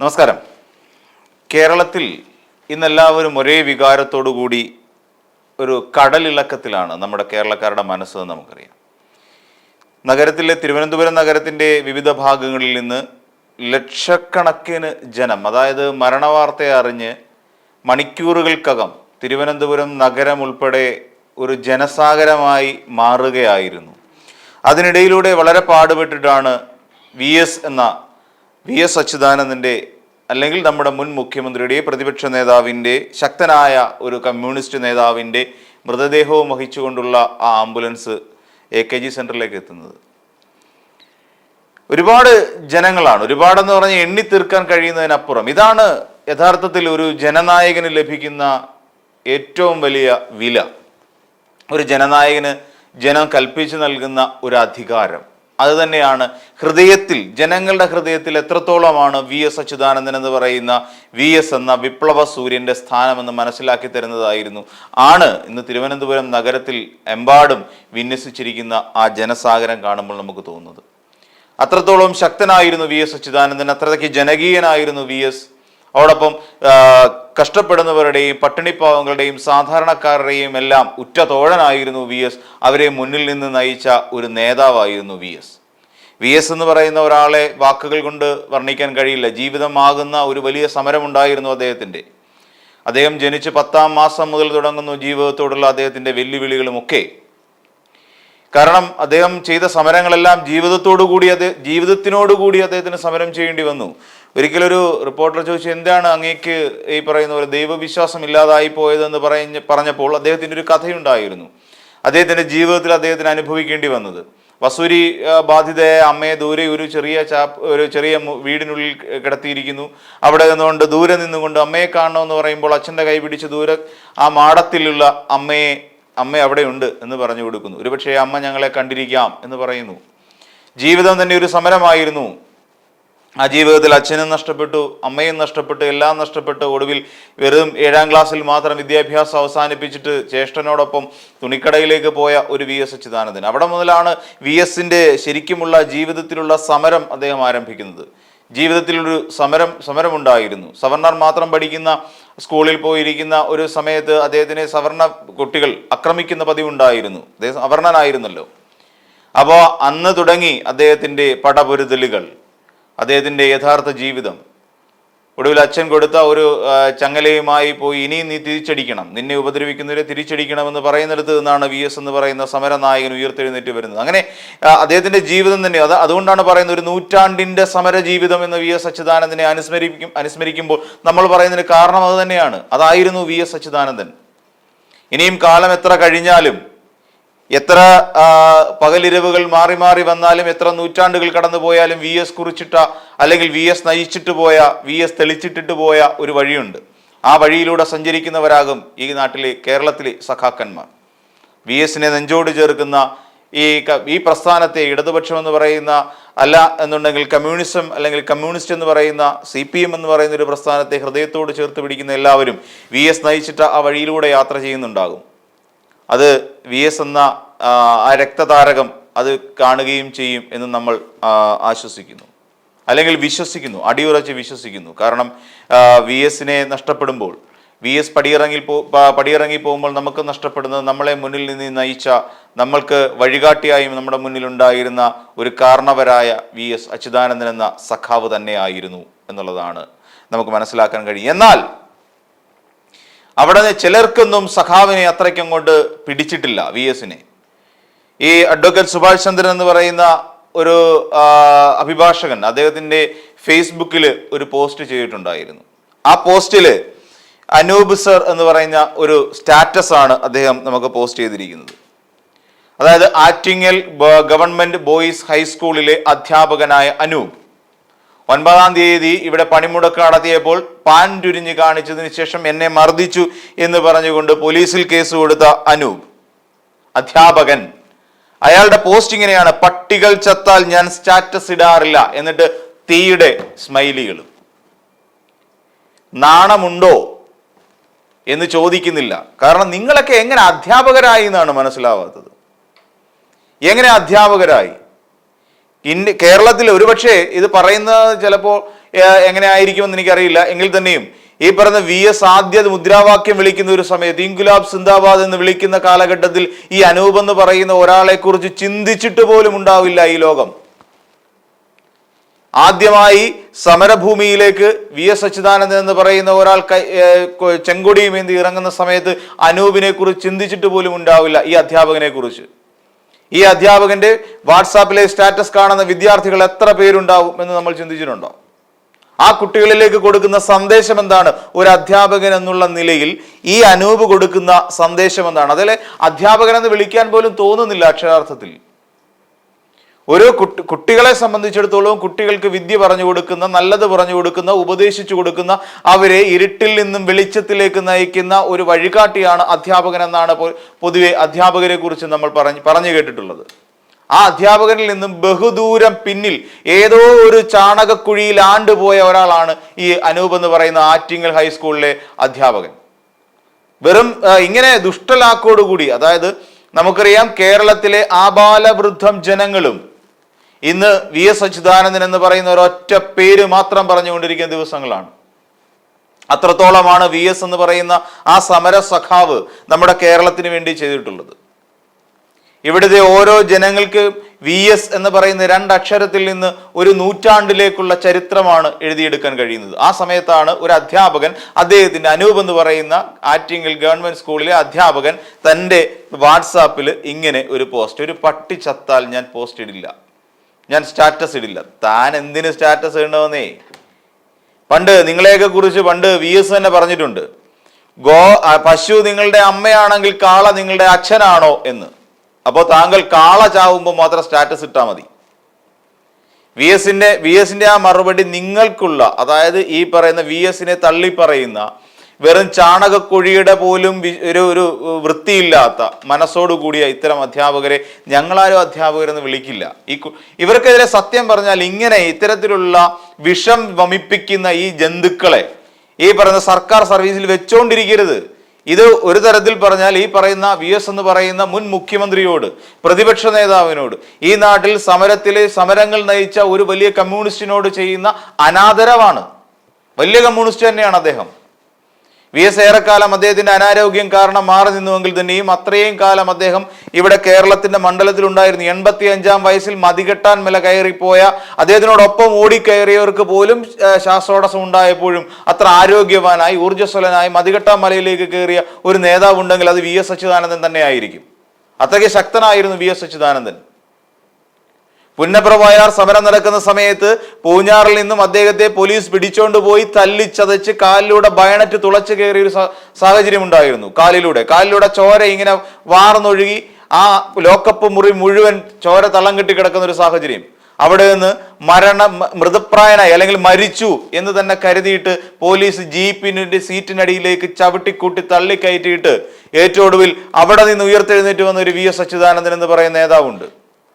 നമസ്കാരം. കേരളത്തിൽ ഇന്നെല്ലാവരും ഒരേ വികാരത്തോടു കൂടി ഒരു കടലിളക്കത്തിലാണ് നമ്മുടെ കേരളക്കാരുടെ മനസ്സ് നമുക്കറിയാം. നഗരത്തിലെ തിരുവനന്തപുരം നഗരത്തിന്റെ വിവിധ ഭാഗങ്ങളിൽ നിന്ന് ലക്ഷക്കണക്കിന് ജനം അതായത് മരണവാർത്ത അറിഞ്ഞ് മണിക്കൂറുകൾക്കകം തിരുവനന്തപുരം നഗരം ഉൾപ്പെടെ ഒരു ജനസാഗരമായി മാറുകയായിരുന്നു. അതിനിടയിലൂടെ വളരെ പാടുപെട്ടിട്ടാണ് വി എന്ന വി എസ് അച്യുതാനന്ദന്റെ അല്ലെങ്കിൽ നമ്മുടെ മുൻ മുഖ്യമന്ത്രിയുടെ പ്രതിപക്ഷ നേതാവിന്റെ ശക്തനായ ഒരു കമ്മ്യൂണിസ്റ്റ് നേതാവിന്റെ മൃതദേഹവും വഹിച്ചുകൊണ്ടുള്ള ആ ആംബുലൻസ് എ കെ ജി സെന്ററിലേക്ക് എത്തുന്നത്. ഒരുപാട് ജനങ്ങളാണ്. ഒരുപാടെന്ന് പറഞ്ഞ് എണ്ണി തീർക്കാൻ കഴിയുന്നതിനപ്പുറം ഇതാണ് യഥാർത്ഥത്തിൽ ഒരു ജനനായകന് ലഭിക്കുന്ന ഏറ്റവും വലിയ വില. ഒരു ജനനായകന് ജനം കൽപ്പിച്ചു നൽകുന്ന ഒരു അധികാരം. അത് തന്നെയാണ് ഹൃദയത്തിൽ ജനങ്ങളുടെ ഹൃദയത്തിൽ എത്രത്തോളമാണ് വി എസ് അച്യുതാനന്ദൻ എന്ന് പറയുന്ന വി എസ് എന്ന വിപ്ലവ സൂര്യന്റെ സ്ഥാനമെന്ന് മനസ്സിലാക്കി തരുന്നതായിരുന്നു. ആണ് ഇന്ന് തിരുവനന്തപുരം നഗരത്തിൽ എമ്പാടും വിന്യസിച്ചിരിക്കുന്ന ആ ജനസാഗരം കാണുമ്പോൾ നമുക്ക് തോന്നുന്നത്. അത്രത്തോളം ശക്തനായിരുന്നു വി എസ് അച്യുതാനന്ദൻ അത്രയ്ക്ക് ജനകീയനായിരുന്നു വി എസ്. അതോടൊപ്പം കഷ്ടപ്പെടുന്നവരുടെയും പട്ടിണിപ്പാവങ്ങളുടെയും സാധാരണക്കാരുടെയും എല്ലാം ഉറ്റ തോഴനായിരുന്നു വി എസ്. അവരെ മുന്നിൽ നിന്ന് നയിച്ച ഒരു നേതാവായിരുന്നു വി എസ്. വി എസ് എന്ന് പറയുന്ന ഒരാളെ വാക്കുകൾ കൊണ്ട് വർണിക്കാൻ കഴിയില്ല. ജീവിതമാകുന്ന ഒരു വലിയ സമരമുണ്ടായിരുന്നു അദ്ദേഹത്തിന്റെ അദ്ദേഹം ജനിച്ച് പത്താം മാസം മുതൽ തുടങ്ങുന്നു ജീവിതത്തോടുള്ള അദ്ദേഹത്തിന്റെ വെല്ലുവിളികളുമൊക്കെ കാരണം അദ്ദേഹം ചെയ്ത സമരങ്ങളെല്ലാം ജീവിതത്തോടു കൂടി അത് ജീവിതത്തിനോടുകൂടി അദ്ദേഹത്തിന് സമരം ചെയ്യേണ്ടി വന്നു. ഒരിക്കലൊരു റിപ്പോർട്ടർ ചോദിച്ചു എന്താണ് അങ്ങേക്ക് ഈ പറയുന്ന പോലെ ദൈവവിശ്വാസം ഇല്ലാതായി പോയതെന്ന് പറഞ്ഞ് പറഞ്ഞപ്പോൾ അദ്ദേഹത്തിന്റെ ഒരു കഥയുണ്ടായിരുന്നു. അദ്ദേഹത്തിന്റെ ജീവിതത്തിൽ അദ്ദേഹത്തിന് അനുഭവിക്കേണ്ടി വന്നത്. വസൂരി ബാധിതയായ അമ്മയെ ദൂരെ ഒരു ചെറിയ ചാപ്പ് ഒരു ചെറിയ വീടിനുള്ളിൽ കിടത്തിയിരിക്കുന്നു. അവിടെ നിന്നുകൊണ്ട് ദൂരെ നിന്നുകൊണ്ട് അമ്മയെ കാണണമെന്ന് പറയുമ്പോൾ അച്ഛന്റെ കൈ പിടിച്ച് ദൂരെ ആ മാടത്തിലുള്ള അമ്മയെ അമ്മ അവിടെയുണ്ട് എന്ന് പറഞ്ഞു കൊടുക്കുന്നു. ഒരുപക്ഷെ അമ്മ ഞങ്ങളെ കണ്ടിരിക്കാം എന്ന് പറയുന്നു. ജീവിതം തന്നെ ഒരു സമരമായിരുന്നു. ആ ജീവിതത്തിൽ അച്ഛനും നഷ്ടപ്പെട്ടു അമ്മയും നഷ്ടപ്പെട്ടു എല്ലാം നഷ്ടപ്പെട്ടു ഒടുവിൽ വെറും ഏഴാം ക്ലാസ്സിൽ മാത്രം വിദ്യാഭ്യാസം അവസാനിപ്പിച്ചിട്ട് ജ്യേഷ്ഠനോടൊപ്പം തുണിക്കടയിലേക്ക് പോയ ഒരു വി എസ് അച്യുതാനന്ദൻ. അവിടെ മുതലാണ് വി എസിന്റെ ശരിക്കുമുള്ള ജീവിതത്തിലുള്ള സമരം അദ്ദേഹം ആരംഭിക്കുന്നത്. ജീവിതത്തിലൊരു സമരം സമരമുണ്ടായിരുന്നു. സവർണർ മാത്രം പഠിക്കുന്ന സ്കൂളിൽ പോയിരിക്കുന്ന ഒരു സമയത്ത് അദ്ദേഹത്തിനെ സവർണ കുട്ടികൾ ആക്രമിക്കുന്ന പതിവുണ്ടായിരുന്നു. അദ്ദേഹം അവർണനായിരുന്നല്ലോ അപ്പോൾ അന്ന് തുടങ്ങി അദ്ദേഹത്തിന്റെ പടപൊരുതലുകൾ. അദ്ദേഹത്തിന്റെ യഥാർത്ഥ ജീവിതം. ഒടുവിൽ അച്ഛൻ കൊടുത്ത ഒരു ചങ്ങലയുമായി പോയി ഇനിയും നീ തിരിച്ചടിക്കണം. നിന്നെ ഉപദ്രവിക്കുന്നവരെ തിരിച്ചടിക്കണമെന്ന് പറയുന്നിടത്ത് നിന്നാണ് വി എസ് എന്ന് പറയുന്ന സമരനായകൻ ഉയർത്തെഴുന്നേറ്റ് വരുന്നത്. അങ്ങനെ അദ്ദേഹത്തിന്റെ ജീവിതം തന്നെ അത് അതുകൊണ്ടാണ് പറയുന്നത് ഒരു നൂറ്റാണ്ടിന്റെ സമര ജീവിതം എന്ന് വി എസ് അച്യുതാനന്ദനെ അനുസ്മരിക്കും അനുസ്മരിക്കുമ്പോൾ നമ്മൾ പറയുന്നതിന് കാരണം അത് തന്നെയാണ്. അതായിരുന്നു വി എസ് അച്യുതാനന്ദൻ. ഇനിയും കാലം എത്ര കഴിഞ്ഞാലും എത്ര പകലിരവുകൾ മാറി മാറി വന്നാലും എത്ര നൂറ്റാണ്ടുകൾ കടന്നു പോയാലും വി എസ് കുറിച്ചിട്ട അല്ലെങ്കിൽ വി എസ് നയിച്ചിട്ട് പോയ വി എസ് തെളിച്ചിട്ടിട്ട് പോയ ഒരു വഴിയുണ്ട്. ആ വഴിയിലൂടെ സഞ്ചരിക്കുന്നവരാകും ഈ നാട്ടിലെ കേരളത്തിലെ സഖാക്കന്മാർ. വി എസിനെ നെഞ്ചോട് ചേർക്കുന്ന ഈ ഈ പ്രസ്ഥാനത്തെ ഇടതുപക്ഷം എന്ന് പറയുന്ന അല്ല എന്നുണ്ടെങ്കിൽ കമ്മ്യൂണിസം അല്ലെങ്കിൽ കമ്മ്യൂണിസ്റ്റ് എന്ന് പറയുന്ന സി പി എം എന്ന് പറയുന്ന ഒരു പ്രസ്ഥാനത്തെ ഹൃദയത്തോട് ചേർത്ത് പിടിക്കുന്ന എല്ലാവരും വി എസ് നയിച്ചിട്ട ആ വഴിയിലൂടെ യാത്ര ചെയ്യുന്നുണ്ടാകും. അത് വി എസ് എന്ന ആ, രക്തതാരകം അത് കാണുകയും ചെയ്യും എന്ന് നമ്മൾ ആശ്വസിക്കുന്നു. അല്ലെങ്കിൽ വിശ്വസിക്കുന്നു അടിയുറച്ച് വിശ്വസിക്കുന്നു. കാരണം വി എസിനെ നഷ്ടപ്പെടുമ്പോൾ വി എസ് പടിയിറങ്ങി പോ പടിയിറങ്ങി പോകുമ്പോൾ നമുക്ക് നഷ്ടപ്പെടുന്നത് നമ്മളെ മുന്നിൽ നിന്ന് നയിച്ച നമ്മൾക്ക് വഴികാട്ടിയായും നമ്മുടെ മുന്നിൽ ഉണ്ടായിരുന്ന ഒരു കാരണവരായ വി എസ് അച്യുതാനന്ദൻ എന്ന സഖാവ് തന്നെയായിരുന്നു എന്നുള്ളതാണ് നമുക്ക് മനസ്സിലാക്കാൻ കഴിയും. എന്നാൽ അവിടെ ചിലർക്കൊന്നും സഖാവിനെ അത്രയ്ക്കും കൊണ്ട് പിടിച്ചിട്ടില്ല വി എസിനെ ഈ അഡ്വക്കേറ്റ് സുഭാഷ് ചന്ദ്രൻ എന്ന് പറയുന്ന ഒരു അഭിഭാഷകൻ അദ്ദേഹത്തിന്റെ ഫേസ്ബുക്കിൽ ഒരു പോസ്റ്റ് ചെയ്തിട്ടുണ്ടായിരുന്നു. ആ പോസ്റ്റിൽ അനൂപ് സർ എന്ന് പറയുന്ന ഒരു സ്റ്റാറ്റസ് ആണ് അദ്ദേഹം നമുക്ക് പോസ്റ്റ് ചെയ്തിരിക്കുന്നത്. അതായത് ആറ്റിങ്ങൽ ഗവൺമെന്റ് ബോയ്സ് ഹൈസ്കൂളിലെ അധ്യാപകനായ അനൂപ്. ഒൻപതാം തീയതി ഇവിടെ പണിമുടക്ക് നടത്തിയപ്പോൾ പാന്റുരിഞ്ഞ് കാണിച്ചതിന് ശേഷം എന്നെ മർദ്ദിച്ചു എന്ന് പറഞ്ഞുകൊണ്ട് പോലീസിൽ കേസ് കൊടുത്ത അനൂപ്. അധ്യാപകൻ. അയാളുടെ പോസ്റ്റ് ഇങ്ങനെയാണ് പട്ടികൾ ചത്താൽ ഞാൻ സ്റ്റാറ്റസ് ഇടാറില്ല എന്നിട്ട് തീയുടെ സ്മൈലികളും നാണമുണ്ടോ? എന്ന് ചോദിക്കുന്നില്ല. കാരണം നിങ്ങളൊക്കെ എങ്ങനെ അധ്യാപകരായി എന്നാണ് മനസ്സിലാവാത്തത്. എങ്ങനെ അധ്യാപകരായി? ഇന്ത്യ കേരളത്തിൽ ഒരുപക്ഷെ ഇത് പറയുന്നത് ചിലപ്പോൾ എങ്ങനെ ആയിരിക്കുമെന്ന് എനിക്കറിയില്ല. എങ്കിൽ തന്നെയും ഈ പറഞ്ഞ വി എസ് ആദ്യ മുദ്രാവാക്യം വിളിക്കുന്ന ഒരു സമയത്ത് ഇൻകുലാബ് സിന്ദാബാദ് എന്ന് വിളിക്കുന്ന കാലഘട്ടത്തിൽ ഈ അനൂപ് എന്ന് പറയുന്ന ഒരാളെക്കുറിച്ച് ചിന്തിച്ചിട്ട് പോലും ഉണ്ടാവില്ല ഈ ലോകം. ആദ്യമായി സമരഭൂമിയിലേക്ക് വി എസ് അച്യുതാനന്ദൻ എന്ന് പറയുന്ന ഒരാൾ ചെങ്കൊടിയും ഇറങ്ങുന്ന സമയത്ത് അനൂപിനെ കുറിച്ച് ചിന്തിച്ചിട്ട് പോലും ഉണ്ടാവില്ല ഈ അധ്യാപകനെ കുറിച്ച് ഈ അധ്യാപകന്റെ വാട്സാപ്പിലെ സ്റ്റാറ്റസ് കാണുന്ന വിദ്യാർത്ഥികൾ എത്ര പേരുണ്ടാവും എന്ന് നമ്മൾ ചിന്തിച്ചിട്ടുണ്ടോ? ആ കുട്ടികളിലേക്ക് കൊടുക്കുന്ന സന്ദേശം എന്താണ്? ഒരു അധ്യാപകൻ എന്നുള്ള നിലയിൽ ഈ അനൂപ് കൊടുക്കുന്ന സന്ദേശം എന്താണ്? അതിലെ അധ്യാപകൻ എന്ന് വിളിക്കാൻ പോലും തോന്നുന്നില്ല അക്ഷരാർത്ഥത്തിൽ. ഒരു കുട്ടി കുട്ടികളെ സംബന്ധിച്ചിടത്തോളം കുട്ടികൾക്ക് വിദ്യ പറഞ്ഞു കൊടുക്കുന്ന നല്ലത് പറഞ്ഞു കൊടുക്കുന്ന ഉപദേശിച്ചു കൊടുക്കുന്ന അവരെ ഇരുട്ടിൽ നിന്നും വെളിച്ചത്തിലേക്ക് നയിക്കുന്ന ഒരു വഴികാട്ടിയാണ് അധ്യാപകൻ എന്നാണ് പൊതുവെ അധ്യാപകരെ കുറിച്ച് നമ്മൾ പറഞ്ഞു പറഞ്ഞു കേട്ടിട്ടുള്ളത്. ആ അധ്യാപകനിൽ നിന്നും ബഹുദൂരം പിന്നിൽ ഏതോ ഒരു ചാണകക്കുഴിയിൽ ആണ്ടുപോയ ഒരാളാണ് ഈ അനൂപ് എന്ന് പറയുന്ന ആറ്റിങ്ങൽ ഹൈസ്കൂളിലെ അധ്യാപകൻ. വെറും ഇങ്ങനെ ദുഷ്ടലാക്കോടുകൂടി അതായത് നമുക്കറിയാം കേരളത്തിലെ ആബാലവൃദ്ധം ജനങ്ങളും ഇന്ന് വി എസ് അച്യുതാനന്ദൻ എന്ന് പറയുന്ന ഒരൊറ്റ പേര് മാത്രം പറഞ്ഞുകൊണ്ടിരിക്കുന്ന ദിവസങ്ങളാണ്. അത്രത്തോളമാണ് വി എസ് എന്ന് പറയുന്ന ആ സമര സഖാവ് നമ്മുടെ കേരളത്തിന് വേണ്ടി ചെയ്തിട്ടുള്ളത്. ഇവിടുത്തെ ഓരോ ജനങ്ങൾക്ക് വി എസ് എന്ന് പറയുന്ന രണ്ടക്ഷരത്തിൽ നിന്ന് ഒരു നൂറ്റാണ്ടിലേക്കുള്ള ചരിത്രമാണ് എഴുതിയെടുക്കാൻ കഴിയുന്നത്. ആ സമയത്താണ് ഒരു അധ്യാപകൻ അദ്ദേഹത്തിന്റെ അനൂപ് എന്ന് പറയുന്ന ആറ്റിങ്ങൽ ഗവൺമെന്റ് സ്കൂളിലെ അധ്യാപകൻ തന്റെ വാട്സാപ്പിൽ ഇങ്ങനെ ഒരു പോസ്റ്റ് ഒരു പട്ടി ചത്താൽ ഞാൻ പോസ്റ്റ് ഇടില്ല. ഞാൻ സ്റ്റാറ്റസ് ഇടില്ല. താൻ എന്തിന് സ്റ്റാറ്റസ് ഇടണമെന്നേ? പണ്ട് നിങ്ങളെയൊക്കെ കുറിച്ച് പണ്ട് വി എസ് തന്നെ പറഞ്ഞിട്ടുണ്ട്. ഗോ പശു നിങ്ങളുടെ അമ്മയാണെങ്കിൽ കാള നിങ്ങളുടെ അച്ഛനാണോ എന്ന്. അപ്പോൾ താങ്കൾ കാള ചാവുമ്പോൾ മാത്രം സ്റ്റാറ്റസ് ഇട്ടാൽ മതി. വി എസിന്റെ വി എസിന്റെ ആ മറുപടി നിങ്ങൾക്കുള്ള അതായത് ഈ പറയുന്ന വി എസിനെ തള്ളി പറയുന്ന വെറും ചാണകക്കുഴിയുടെ പോലും ഒരു ഒരു വൃത്തിയില്ലാത്ത മനസ്സോടുകൂടിയ ഇത്തരം അധ്യാപകരെ ഞങ്ങളാരും അധ്യാപകരെന്ന് വിളിക്കില്ല. ഈ ഇവർക്കെതിരെ സത്യം പറഞ്ഞാൽ ഇങ്ങനെ ഇത്തരത്തിലുള്ള വിഷം വമിപ്പിക്കുന്ന ഈ ജന്തുക്കളെ ഈ പറയുന്ന സർക്കാർ സർവീസിൽ വെച്ചോണ്ടിരിക്കരുത്. ഇത് ഒരു തരത്തിൽ പറഞ്ഞാൽ ഈ പറയുന്ന വി എസ് എന്ന് പറയുന്ന മുൻ മുഖ്യമന്ത്രിയോട് പ്രതിപക്ഷ നേതാവിനോട് ഈ നാട്ടിൽ സമരത്തിലെ സമരങ്ങൾ നയിച്ച ഒരു വലിയ കമ്മ്യൂണിസ്റ്റിനോട് ചെയ്യുന്ന അനാദരവാണ്. വലിയ കമ്മ്യൂണിസ്റ്റ് തന്നെയാണ് അദ്ദേഹം. വി എസ് ഏറെക്കാലം അദ്ദേഹത്തിന്റെ അനാരോഗ്യം കാരണം മാറി നിന്നുവെങ്കിൽ തന്നെയും അത്രയും കാലം അദ്ദേഹം ഇവിടെ കേരളത്തിന്റെ മണ്ഡലത്തിൽ ഉണ്ടായിരുന്നു എൺപത്തി അഞ്ചാം വയസ്സിൽ മതികെട്ടാൻ മല കയറിപ്പോയ അദ്ദേഹത്തിനോടൊപ്പം ഓടിക്കയറിയവർക്ക് പോലും ശ്വാസോടസം ഉണ്ടായപ്പോഴും അത്ര ആരോഗ്യവാനായി ഊർജസ്വലനായി മതികെട്ടാൻ മലയിലേക്ക് കയറിയ ഒരു നേതാവ് ഉണ്ടെങ്കിൽ അത് വി എസ് അച്യുതാനന്ദൻ തന്നെയായിരിക്കും. അത്രയ്ക്ക് ശക്തനായിരുന്നു വി എസ് അച്യുതാനന്ദൻ. പുന്നപ്ര വയലാർ സമരം നടക്കുന്ന സമയത്ത് പൂഞ്ഞാറിൽ നിന്നും അദ്ദേഹത്തെ പോലീസ് പിടിച്ചോണ്ട് പോയി തല്ലിച്ചതച്ച് കാലിലൂടെ ബയണറ്റ് തുളച്ചു കയറിയ ഒരു സാഹചര്യം ഉണ്ടായിരുന്നു. കാലിലൂടെ. കാലിലൂടെ ചോര ഇങ്ങനെ വാർന്നൊഴുകി ആ ലോക്കപ്പ് മുറി മുഴുവൻ ചോര തള്ളം കെട്ടി കിടക്കുന്ന ഒരു സാഹചര്യം. അവിടെ നിന്ന് മരണ മൃതപ്രായനായി അല്ലെങ്കിൽ മരിച്ചു എന്ന് തന്നെ കരുതിയിട്ട് പോലീസ് ജീപ്പിന്റെ സീറ്റിനടിയിലേക്ക് ചവിട്ടിക്കൂട്ടി തള്ളിക്കയറ്റിയിട്ട് ഏറ്റവും ഒടുവിൽ അവിടെ നിന്ന് ഉയർത്തെഴുന്നേറ്റ് വന്ന ഒരു വി എസ് അച്യുതാനന്ദൻ എന്ന് പറയുന്ന നേതാവുണ്ട്.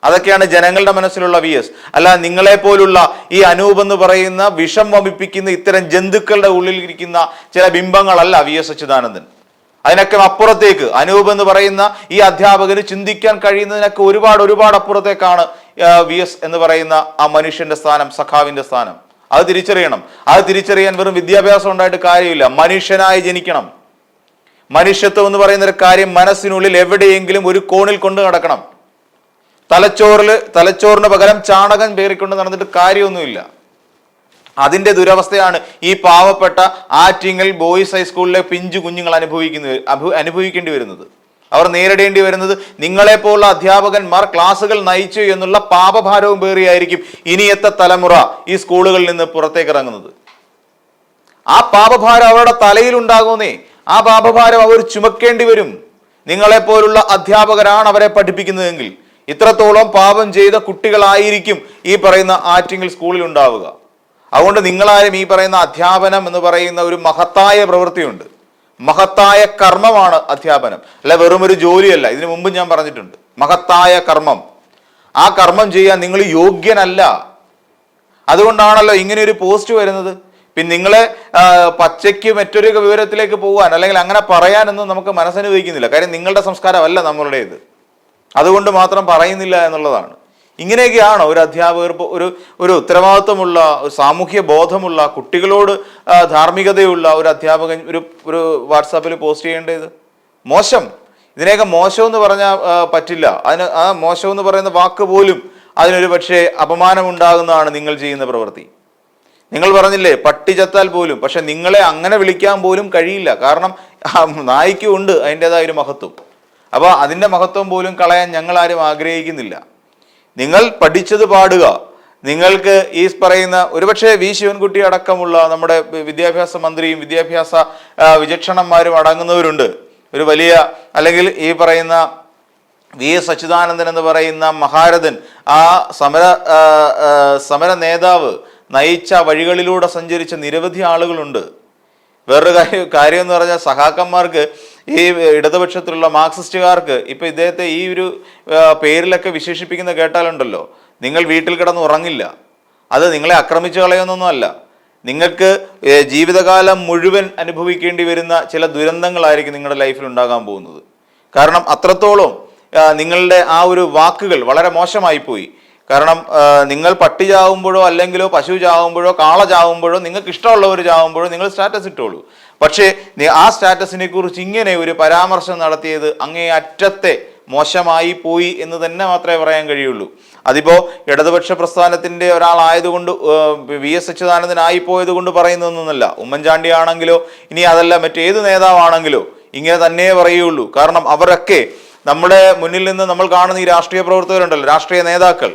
അതൊക്കെയാണ് ജനങ്ങളുടെ മനസ്സിലുള്ള വി എസ് അല്ല നിങ്ങളെ പോലുള്ള ഈ അനൂപ് എന്ന് പറയുന്ന വിഷം വമിപ്പിക്കുന്ന ഇത്തരം ജന്തുക്കളുടെ ഉള്ളിൽ ഇരിക്കുന്ന ചില ബിംബങ്ങളല്ല വി എസ് അച്യുതാനന്ദൻ. അതിനൊക്കെ അപ്പുറത്തേക്ക് അനൂപ് എന്ന് പറയുന്ന ഈ അധ്യാപകന് ചിന്തിക്കാൻ കഴിയുന്നതിനൊക്കെ ഒരുപാട് ഒരുപാട് അപ്പുറത്തേക്കാണ് വി എസ് എന്ന് പറയുന്ന ആ മനുഷ്യന്റെ സ്ഥാനം സഖാവിന്റെ സ്ഥാനം. അത് തിരിച്ചറിയണം. അത് തിരിച്ചറിയാൻ വെറും വിദ്യാഭ്യാസം ഉണ്ടായിട്ട് കാര്യമില്ല. മനുഷ്യനായി ജനിക്കണം. മനുഷ്യത്വം എന്ന് പറയുന്ന ഒരു കാര്യം മനസ്സിനുള്ളിൽ എവിടെയെങ്കിലും ഒരു കോണിൽ കൊണ്ടു നടക്കണം. തലച്ചോറിൽ തലച്ചോറിന് പകരം ചാണകം പേറിക്കൊണ്ട് നടന്നിട്ട് കാര്യമൊന്നുമില്ല. അതിന്റെ ദുരവസ്ഥയാണ് ഈ പാവപ്പെട്ട ആറ്റിങ്ങൽ ബോയ്സ് ഹൈസ്കൂളിലെ പിഞ്ചു കുഞ്ഞുങ്ങൾ അനുഭവിക്കുന്ന അഭു- അനുഭവിക്കേണ്ടി വരുന്നത്. അവർ നേരിടേണ്ടി വരുന്നത് നിങ്ങളെ പോലുള്ള അധ്യാപകന്മാർ ക്ലാസ്സുകൾ നയിച്ചു എന്നുള്ള പാപഭാരവും പേറിയായിരിക്കും ഇനിയത്തെ തലമുറ ഈ സ്കൂളുകളിൽ നിന്ന് പുറത്തേക്ക് ഇറങ്ങുന്നത് ആ പാപഭാരം അവരുടെ തലയിൽ ഉണ്ടാകുന്നേ ആ പാപഭാരം അവർ ചുമക്കേണ്ടി വരും. നിങ്ങളെപ്പോലുള്ള അധ്യാപകരാണ് അവരെ പഠിപ്പിക്കുന്നതെങ്കിൽ ഇത്രത്തോളം പാപം ചെയ്ത കുട്ടികളായിരിക്കും ഈ പറയുന്ന ആറ്റിങ്ങൽ സ്കൂളിൽ ഉണ്ടാവുക. അതുകൊണ്ട് നിങ്ങളാരും ഈ പറയുന്ന അധ്യാപനം എന്ന് പറയുന്ന ഒരു മഹത്തായ പ്രവൃത്തിയുണ്ട്. മഹത്തായ കർമ്മമാണ് അധ്യാപനം. അല്ല വെറും ഒരു ജോലിയല്ല. ഇതിനു മുമ്പ് ഞാൻ പറഞ്ഞിട്ടുണ്ട്. മഹത്തായ കർമ്മം. ആ കർമ്മം ചെയ്യാൻ നിങ്ങൾ യോഗ്യനല്ല. അതുകൊണ്ടാണല്ലോ ഇങ്ങനെ ഒരു പോസ്റ്റ് വരുന്നത്. പിന്നെ നിങ്ങളെ പച്ചയ്ക്ക് മറ്റൊരു വിവരത്തിലേക്ക് പോകാൻ അല്ലെങ്കിൽ അങ്ങനെ പറയാനൊന്നും നമുക്ക് മനസ്സനുഭവിക്കുന്നില്ല കാര്യം നിങ്ങളുടെ സംസ്കാരമല്ല നമ്മളുടേത്. അതുകൊണ്ട് മാത്രം പറയുന്നില്ല എന്നുള്ളതാണ്. ഇങ്ങനെയൊക്കെയാണ് ഒരു അധ്യാപകർ ഒരു ഒരു ഉത്തരവാദിത്വമുള്ള ഒരു സാമൂഹ്യ ബോധമുള്ള കുട്ടികളോട് ധാർമ്മികതയുള്ള ഒരു അധ്യാപകൻ ഒരു ഒരു വാട്സാപ്പിൽ പോസ്റ്റ് ചെയ്യേണ്ടത്? മോശം. ഇതിനെയൊക്കെ മോശം എന്ന് പറഞ്ഞാൽ പറ്റില്ല. അതിന് ആ മോശം എന്ന് പറയുന്ന വാക്ക് പോലും അതിനൊരു പക്ഷേ അപമാനമുണ്ടാകുന്നതാണ് നിങ്ങൾ ചെയ്യുന്ന പ്രവൃത്തി. നിങ്ങൾ പറഞ്ഞില്ലേ പട്ടി ചത്താൽ പോലും പക്ഷെ നിങ്ങളെ അങ്ങനെ വിളിക്കാൻ പോലും കഴിയില്ല. കാരണം നായ്ക്കും ഉണ്ട് അതിന്റെതായ ഒരു മഹത്വം. അപ്പോൾ അതിന്റെ മഹത്വം പോലും കളയാൻ ഞങ്ങൾ ആരും ആഗ്രഹിക്കുന്നില്ല. നിങ്ങൾ പഠിച്ചത് പാടുക. നിങ്ങൾക്ക് ഈ പറയുന്ന ഒരുപക്ഷെ വി ശിവൻകുട്ടി അടക്കമുള്ള നമ്മുടെ വിദ്യാഭ്യാസ മന്ത്രിയും വിദ്യാഭ്യാസ വിചക്ഷണന്മാരും അടങ്ങുന്നവരുണ്ട്. ഒരു വലിയ അല്ലെങ്കിൽ ഈ പറയുന്ന വി എസ് അച്യുതാനന്ദൻ എന്ന് പറയുന്ന മഹാരഥൻ ആ സമര സമര നേതാവ് നയിച്ച വഴികളിലൂടെ സഞ്ചരിച്ച നിരവധി ആളുകളുണ്ട്. വേറൊരു കാര്യം കാര്യം എന്ന് പറഞ്ഞാൽ സഹാക്കന്മാർക്ക് ഈ ഇടതുപക്ഷത്തിലുള്ള മാർക്സിസ്റ്റുകാർക്ക് ഇപ്പൊ ഇദ്ദേഹത്തെ ഈ ഒരു പേരിലൊക്കെ വിശേഷിപ്പിക്കുന്ന കേട്ടാലുണ്ടല്ലോ നിങ്ങൾ വീട്ടിൽ കിടന്ന് ഉറങ്ങില്ല. അത് നിങ്ങളെ ആക്രമിച്ചു കളയുന്നൊന്നുമല്ല നിങ്ങൾക്ക് ജീവിതകാലം മുഴുവൻ അനുഭവിക്കേണ്ടി വരുന്ന ചില ദുരന്തങ്ങളായിരിക്കും നിങ്ങളുടെ ലൈഫിൽ ഉണ്ടാകാൻ പോകുന്നത്. കാരണം അത്രത്തോളം നിങ്ങളുടെ ആ ഒരു വാക്കുകൾ വളരെ മോശമായി പോയി കാരണം നിങ്ങൾ പട്ടി ചാവുമ്പോഴോ അല്ലെങ്കിലോ പശു ചാവുമ്പോഴോ കാള ചാവുമ്പോഴോ നിങ്ങൾക്ക് ഇഷ്ടമുള്ളവർ ചാവുമ്പോഴോ നിങ്ങൾ സ്റ്റാറ്റസ് ഇട്ടോളൂ. പക്ഷേ ആ സ്റ്റാറ്റസിനെ കുറിച്ച് ഇങ്ങനെ ഒരു പരാമർശം നടത്തിയത് അങ്ങേ അറ്റത്തെ മോശമായി പോയി എന്ന് തന്നെ മാത്രമേ പറയാൻ കഴിയുള്ളൂ. അതിപ്പോ ഇടതുപക്ഷ പ്രസ്ഥാനത്തിന്റെ ഒരാളായതുകൊണ്ട് വി എസ് അച്യുതാനന്ദനായി പോയത് കൊണ്ട് പറയുന്നതൊന്നുമല്ല ഉമ്മൻചാണ്ടി ആണെങ്കിലോ ഇനി അതല്ല മറ്റേത് നേതാവാണെങ്കിലോ ഇങ്ങനെ തന്നെ പറയുള്ളൂ. കാരണം അവരൊക്കെ നമ്മുടെ മുന്നിൽ നിന്ന് നമ്മൾ കാണുന്ന ഈ രാഷ്ട്രീയ പ്രവർത്തകരുണ്ടല്ലോ രാഷ്ട്രീയ നേതാക്കൾ.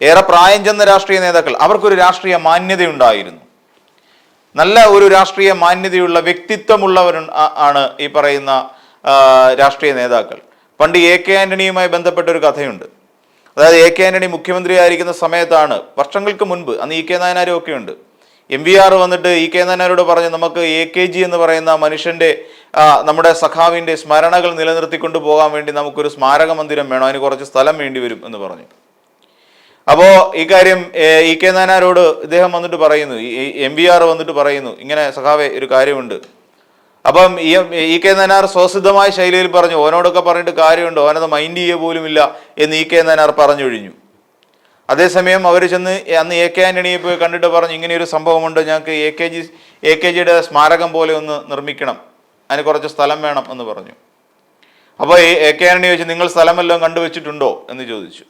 ഏറെ പ്രായം ചെന്ന രാഷ്ട്രീയ നേതാക്കൾ അവർക്കൊരു രാഷ്ട്രീയ മാന്യതയുണ്ടായിരുന്നു. നല്ല ഒരു രാഷ്ട്രീയ മാന്യതയുള്ള വ്യക്തിത്വമുള്ളവർ ആണ് ഈ പറയുന്ന രാഷ്ട്രീയ നേതാക്കൾ. പണ്ട് എ കെ ആന്റണിയുമായി ബന്ധപ്പെട്ട ഒരു കഥയുണ്ട്. അതായത് എ കെ ആന്റണി മുഖ്യമന്ത്രിയായിരിക്കുന്ന സമയത്താണ് വർഷങ്ങൾക്ക് മുൻപ് അന്ന് ഇ കെ നായനാരും ഒക്കെ ഉണ്ട്. എം വി ആർ വന്നിട്ട് ഇ കെ നായനാരോട് പറഞ്ഞ് നമുക്ക് എ കെ ജി എന്ന് പറയുന്ന മനുഷ്യന്റെ നമ്മുടെ സഖാവിന്റെ സ്മരണകൾ നിലനിർത്തിക്കൊണ്ട് പോകാൻ വേണ്ടി നമുക്കൊരു സ്മാരക മന്ദിരം വേണം അതിന് കുറച്ച് സ്ഥലം വേണ്ടി വരും എന്ന് പറഞ്ഞു. അപ്പോ ഈ കാര്യം ഇ കെ നായനാരോട് ഇദ്ദേഹം വന്നിട്ട് പറയുന്നു. എം വി ആർ വന്നിട്ട് പറയുന്നു. ഇങ്ങനെ സഖാവെ ഒരു കാര്യമുണ്ട്. അപ്പം ഇ കെ നായനാർ സ്വസിദ്ധമായ ശൈലിയിൽ പറഞ്ഞു ഓനോടൊക്കെ പറഞ്ഞിട്ട് കാര്യമുണ്ട്. ഓനത് മൈൻഡ് ചെയ്യുക പോലുമില്ല എന്ന് ഇ കെ നാനാർ പറഞ്ഞു കഴിഞ്ഞു അതേസമയം അവർ ചെന്ന് അന്ന് എ കെ ആന്റണിയെ പോയി കണ്ടിട്ട് പറഞ്ഞു ഇങ്ങനെ ഒരു സംഭവമുണ്ട്. ഞങ്ങൾക്ക് A K G A K ജിയുടെ സ്മാരകം പോലെ ഒന്ന് നിർമ്മിക്കണം. അതിന് കുറച്ച് സ്ഥലം വേണം എന്ന് പറഞ്ഞു. അപ്പോൾ എ കെ ആന്റണി ചോദിച്ചു നിങ്ങൾ സ്ഥലമെല്ലാം കണ്ടുവച്ചിട്ടുണ്ടോ? എന്ന് ചോദിച്ചു.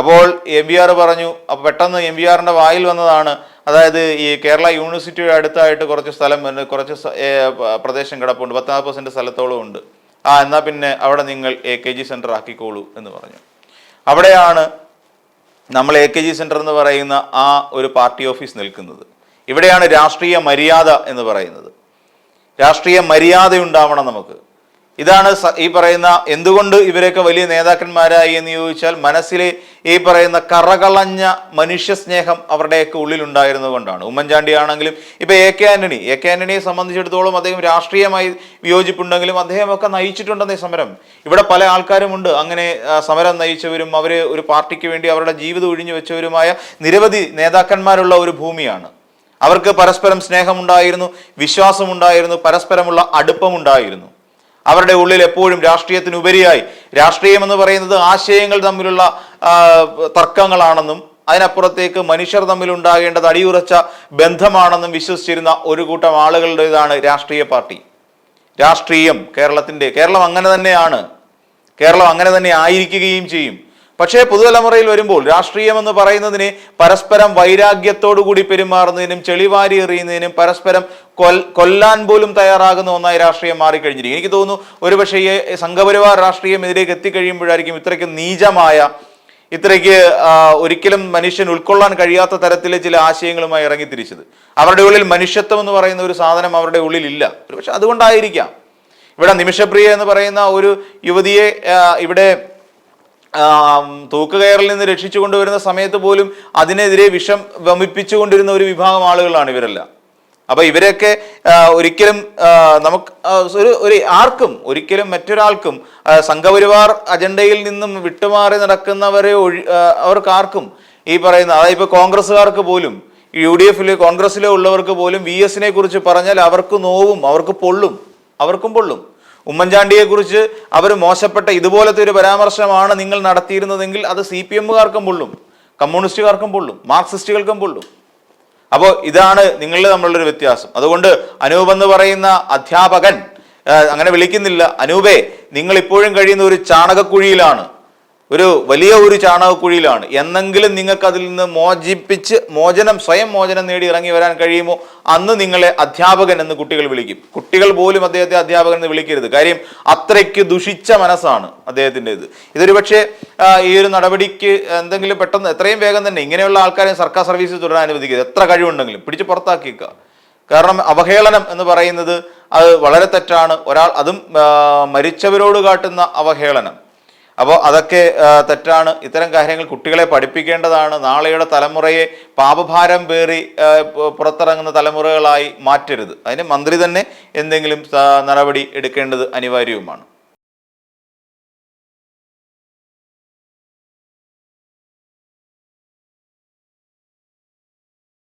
അപ്പോൾ എം വി ആർ പറഞ്ഞു അപ്പോൾ പെട്ടെന്ന് എം വി ആറിന്റെ വായിൽ വന്നതാണ്. അതായത് ഈ കേരള യൂണിവേഴ്സിറ്റിയുടെ അടുത്തായിട്ട് കുറച്ച് സ്ഥലം കുറച്ച് പ്രദേശം കിടപ്പുണ്ട്. പത്താറ് പെർസെന്റ് സ്ഥലത്തോളം ഉണ്ട്. ആ എന്നാൽ പിന്നെ അവിടെ നിങ്ങൾ എ കെ ജി സെന്റർ ആക്കിക്കോളൂ എന്ന് പറഞ്ഞു. അവിടെയാണ് നമ്മൾ എ കെ ജി സെന്റർ എന്ന് പറയുന്ന ആ ഒരു പാർട്ടി ഓഫീസ് നിൽക്കുന്നത്. ഇവിടെയാണ് രാഷ്ട്രീയ മര്യാദ എന്ന് പറയുന്നത്. രാഷ്ട്രീയ മര്യാദ ഉണ്ടാവണം നമുക്ക്. ഇതാണ് ഈ പറയുന്ന എന്തുകൊണ്ട് ഇവരൊക്കെ വലിയ നേതാക്കന്മാരായി എന്ന് ചോദിച്ചാൽ മനസ്സിലെ ഈ പറയുന്ന കറകളഞ്ഞ മനുഷ്യ സ്നേഹം അവരുടെയൊക്കെ ഉള്ളിൽ ഉണ്ടായിരുന്നത് കൊണ്ടാണ്. ഉമ്മൻചാണ്ടി ആണെങ്കിലും ഇപ്പൊ A K Antony. A K ആന്റണിയെ സംബന്ധിച്ചിടത്തോളം അദ്ദേഹം രാഷ്ട്രീയമായി വിയോജിപ്പുണ്ടെങ്കിലും അദ്ദേഹമൊക്കെ നയിച്ചിട്ടുണ്ടെന്നേ സമരം. ഇവിടെ പല ആൾക്കാരുമുണ്ട്. അങ്ങനെ സമരം നയിച്ചവരും അവർ ഒരു പാർട്ടിക്ക് വേണ്ടി അവരുടെ ജീവിതം ഒഴിഞ്ഞു വെച്ചവരുമായ നിരവധി നേതാക്കന്മാരുള്ള ഒരു ഭൂമിയാണ്. അവർക്ക് പരസ്പരം സ്നേഹമുണ്ടായിരുന്നു വിശ്വാസമുണ്ടായിരുന്നു പരസ്പരമുള്ള അടുപ്പമുണ്ടായിരുന്നു. അവരുടെ ഉള്ളിൽ എപ്പോഴും രാഷ്ട്രീയത്തിനുപരിയായി. രാഷ്ട്രീയം എന്ന് പറയുന്നത് ആശയങ്ങൾ തമ്മിലുള്ള തർക്കങ്ങളാണെന്നും അതിനപ്പുറത്തേക്ക് മനുഷ്യർ തമ്മിൽ ഉണ്ടാകേണ്ടത് അടിയുറച്ച ബന്ധമാണെന്നും വിശ്വസിച്ചിരുന്ന ഒരു കൂട്ടം ആളുകളുടേതാണ് രാഷ്ട്രീയ പാർട്ടി. രാഷ്ട്രീയം കേരളത്തിന്റെ കേരളം അങ്ങനെ തന്നെയാണ്. കേരളം അങ്ങനെ തന്നെ ആയിരിക്കുകയും ചെയ്യും. പക്ഷേ പുതുതലമുറയിൽ വരുമ്പോൾ രാഷ്ട്രീയം എന്ന് പറയുന്നതിന് പരസ്പരം വൈരാഗ്യത്തോടുകൂടി പെരുമാറുന്നതിനും ചെളിവാരി എറിയുന്നതിനും പരസ്പരം കൊൽ കൊല്ലാൻ പോലും തയ്യാറാകുന്ന ഒന്നായി രാഷ്ട്രീയം മാറിക്കഴിഞ്ഞിരിക്കും എനിക്ക് തോന്നുന്നു ഒരുപക്ഷെ ഈ സംഘപരിവാർ രാഷ്ട്രീയം ഇതിലേക്ക് എത്തിക്കഴിയുമ്പോഴായിരിക്കും ഇത്രയ്ക്ക് നീചമായ ഇത്രയ്ക്ക് ഒരിക്കലും മനുഷ്യൻ ഉൾക്കൊള്ളാൻ കഴിയാത്ത തരത്തിലെ ചില ആശയങ്ങളുമായി ഇറങ്ങിത്തിരിച്ചത്. അവരുടെ ഉള്ളിൽ മനുഷ്യത്വം എന്ന് പറയുന്ന ഒരു സാധനം അവരുടെ ഉള്ളിൽ ഇല്ല ഒരുപക്ഷെ അതുകൊണ്ടായിരിക്കാം. ഇവിടെ നിമിഷപ്രിയ എന്ന് പറയുന്ന ഒരു യുവതിയെ ഇവിടെ തൂക്കുകയറിൽ നിന്ന് രക്ഷിച്ചു കൊണ്ടുവരുന്ന സമയത്ത് പോലും അതിനെതിരെ വിഷം വമിപ്പിച്ചുകൊണ്ടിരുന്ന ഒരു വിഭാഗം ആളുകളാണ് ഇവരെല്ലാം. അപ്പൊ ഇവരെയൊക്കെ ഒരിക്കലും നമുക്ക് ഒരു ഒരു ആർക്കും ഒരിക്കലും മറ്റൊരാൾക്കും സംഘപരിവാർ അജണ്ടയിൽ നിന്നും വിട്ടുമാറി നടക്കുന്നവരെ ഒഴി അവർക്കാർക്കും ഈ പറയുന്ന അതായത് ഇപ്പൊ കോൺഗ്രസ്സുകാർക്ക് പോലും യു ഡി എഫിലെ കോൺഗ്രസ്സിലെ ഉള്ളവർക്ക് പോലും വി എസിനെ കുറിച്ച് പറഞ്ഞാൽ അവർക്ക് നോവും അവർക്ക് പൊള്ളും അവർക്കും പൊള്ളും. ഉമ്മൻചാണ്ടിയെ കുറിച്ച് അവർ മോശപ്പെട്ട ഇതുപോലത്തെ ഒരു പരാമർശമാണ് നിങ്ങൾ നടത്തിയിരുന്നതെങ്കിൽ അത് സി പി എമ്മുകാർക്കും പൊള്ളും കമ്മ്യൂണിസ്റ്റുകാർക്കും പൊള്ളും മാർക്സിസ്റ്റുകൾക്കും പൊള്ളും. അപ്പോൾ ഇതാണ് നിങ്ങളിൽ തമ്മിലുള്ളൊരു വ്യത്യാസം. അതുകൊണ്ട് അനൂപ് എന്ന് പറയുന്ന അധ്യാപകൻ അങ്ങനെ വിളിക്കുന്നില്ല. അനൂപേ നിങ്ങൾ ഇപ്പോഴും കഴിയുന്ന ഒരു ചാണകക്കുഴിയിലാണ്. ഒരു വലിയ ഒരു ചാണകക്കുഴിയിലാണ്. എന്നെങ്കിലും നിങ്ങൾക്ക് അതിൽ നിന്ന് മോചിപ്പിച്ച് മോചനം സ്വയം മോചനം നേടി ഇറങ്ങി വരാൻ കഴിയുമോ? അന്ന് നിങ്ങളെ അധ്യാപകൻ എന്ന് കുട്ടികൾ വിളിക്കും. കുട്ടികൾ പോലും അദ്ദേഹത്തെ അധ്യാപകൻ എന്ന് വിളിക്കരുത്. കാര്യം അത്രയ്ക്ക് ദുഷിച്ച മനസ്സാണ് അദ്ദേഹത്തിന്റെത്. ഇതൊരു പക്ഷേ ഈ ഒരു നടപടിക്ക് എന്തെങ്കിലും പെട്ടെന്ന് എത്രയും വേഗം തന്നെ ഇങ്ങനെയുള്ള ആൾക്കാരെ സർക്കാർ സർവീസിൽ തുടരാൻ അനുവദിക്കരുത്. എത്ര കഴിവുണ്ടെങ്കിലും പിടിച്ച് പുറത്താക്കിയേക്കുക. കാരണം അവഹേളനം എന്ന് പറയുന്നത് അത് വളരെ തെറ്റാണ്. ഒരാൾ അതും മരിച്ചവരോട് കാട്ടുന്ന അവഹേളനം. അപ്പോൾ അതൊക്കെ തെറ്റാണ്. ഇത്തരം കാര്യങ്ങൾ കുട്ടികളെ പഠിപ്പിക്കേണ്ടതാണ്. നാളെയുടെ തലമുറയെ പാപഭാരം പേറി പുറത്തിറങ്ങുന്ന തലമുറകളായി മാറ്റരുത്. അതിന് മന്ത്രി തന്നെ എന്തെങ്കിലും നടപടി എടുക്കേണ്ടത് അനിവാര്യവുമാണ്.